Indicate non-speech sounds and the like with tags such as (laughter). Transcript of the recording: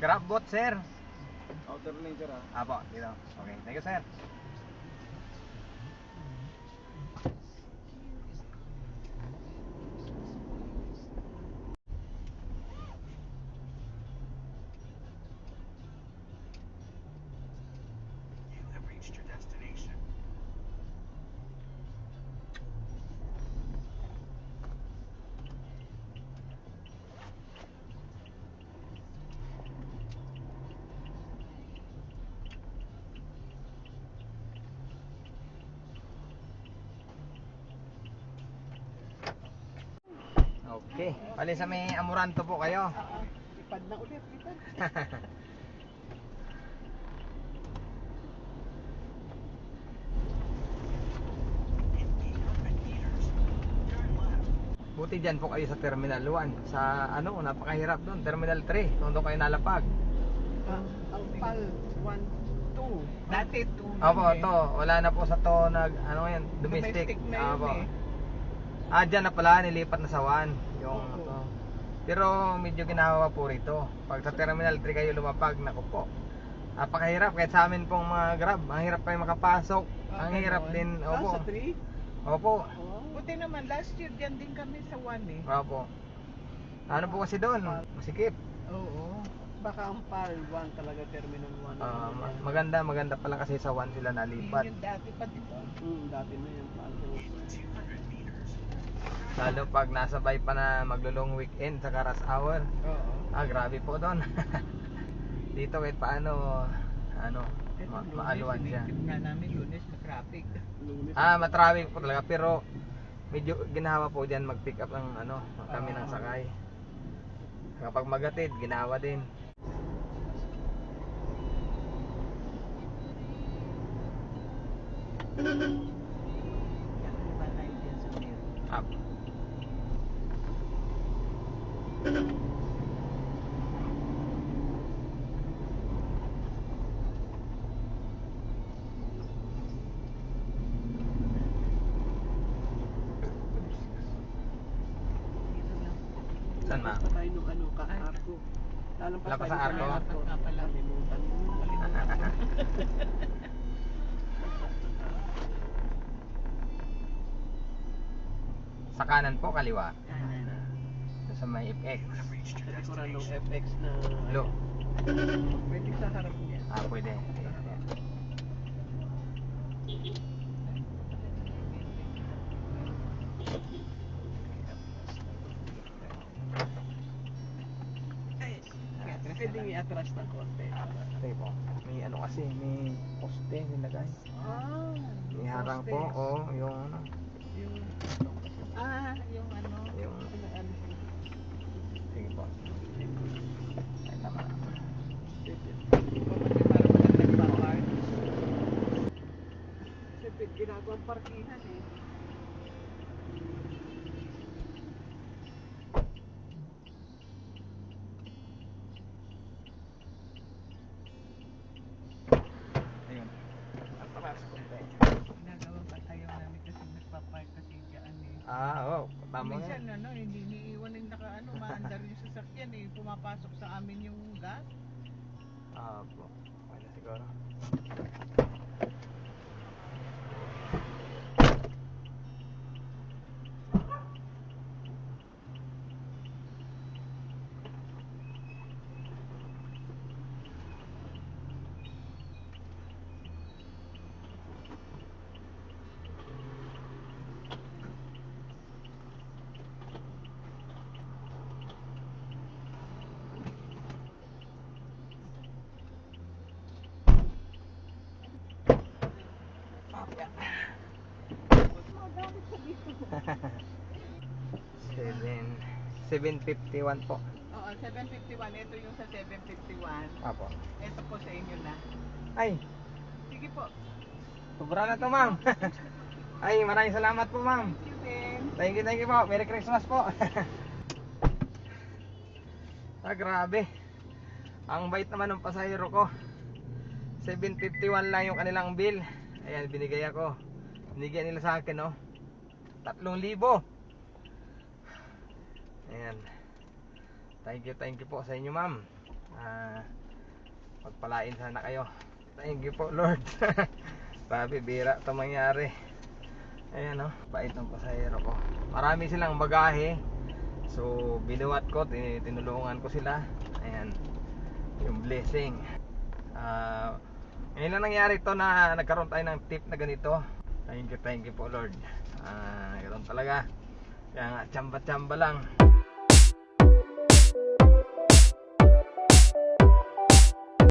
Grab bot, sir. Outer lane sir ah. Apo, dito. Okay, thank you, sir. Okay. Bali sa may Amoranto po kayo. Lipad na ulit, lipad. In 800 meters, (laughs) turn left. Buti dyan po kayo sa Terminal 1. Sa ano, napakahirap doon. Terminal 3. Doon doon kayo nalapag. Ang, ang PAL 1, 2. Dati 2 Opo, to. Wala na po sa to nag, ano yan, domestic. Domestic na yun Opo. eh. Ah, dyan na pala, nilipat na sa 1. Yung to. Pero medyo ginawa po rito. Pag sa Terminal 3 kayo lumapag, naku po. Napakahirap. Kahit sa amin pong mga grab, ang hirap kayo makapasok. ang hirap din. Ah, Opo. sa 3? Opo. Buti naman, last year dyan din kami sa 1 eh. Opo. Ano po kasi doon? Masikip. Oo. Baka ang PAL 1 talaga, Terminal 1. Ah, ma- maganda, maganda pala kasi sa 1 sila nalipat. Yun yung dati pa, di ba? Hmm, dati na yung PAL. 200 meters. Lalo pag nasabay pa na maglulong weekend sa Karas Hour. Oo. Ah, grabe po doon. (laughs) Dito kahit paano, ano, ma- maaluan siya. nga namin lunes, ma-traffic. Ah, matraffic po talaga pero medyo ginawa po diyan mag-pick up ng ano, kami ng sakay. Kapag magatid, ginawa din. Up. (laughs) Saan ma? Lampas tayo nung ano, ka-arko. Lalampas Lampas tayo sa arko? Kalimutan mo. (laughs) Sa kanan po, kaliwa. Sa may FX. Likuran ng. FX na... Lo. Pwede sa harap niya. Ah, pwede. Pwede i-atras ng konti. Ito po. May ano kasi, may poste nilagay. Ah, May harang po, poste. oh, yung ano, Yung... Ah, yung ano... yung, Ano, sige po. Ay, tama ginagawang parkingan eh. Ayun. Atras konti. Ginagawang patayaw namin kasi nagpapark kasi Ah, oh, tama. Minsan ano, hindi niiwan yung naka ano, maandar yung sasakyan eh. Pumapasok sa amin yung gas. Ah, po. Na siguro. 751 po. Oo, 751. Ito yung sa 751. Apo. Ito po sa inyo na. Ay, Sige po. sobra na to, ma'am. (laughs) Ay, maraming salamat po, ma'am. Thank you din. Thank you, thank you po. Merry Christmas po. (laughs) ah, grabe. Ang bait naman ng pasahero ko. 751 lang yung kanilang bill. Ayan, binigay ako. Binigyan nila sa akin, no? 3,000. Ayan. Thank you, thank you po sa inyo, ma'am. Ah, pagpalain sana kayo. Thank you po Lord. (laughs) Grabe, bira ito mangyari. Ayan oh, bait ng pasahero ko. Marami silang bagahe. So, binuwat ko, tin- tinulungan ko sila. Ayan, yung blessing. Ah, ngayon lang nangyari to na nagkaroon tayo ng tip na ganito. Thank you, thank you po Lord. Ah, ganoon talaga. Kaya nga, tsamba-tsamba lang.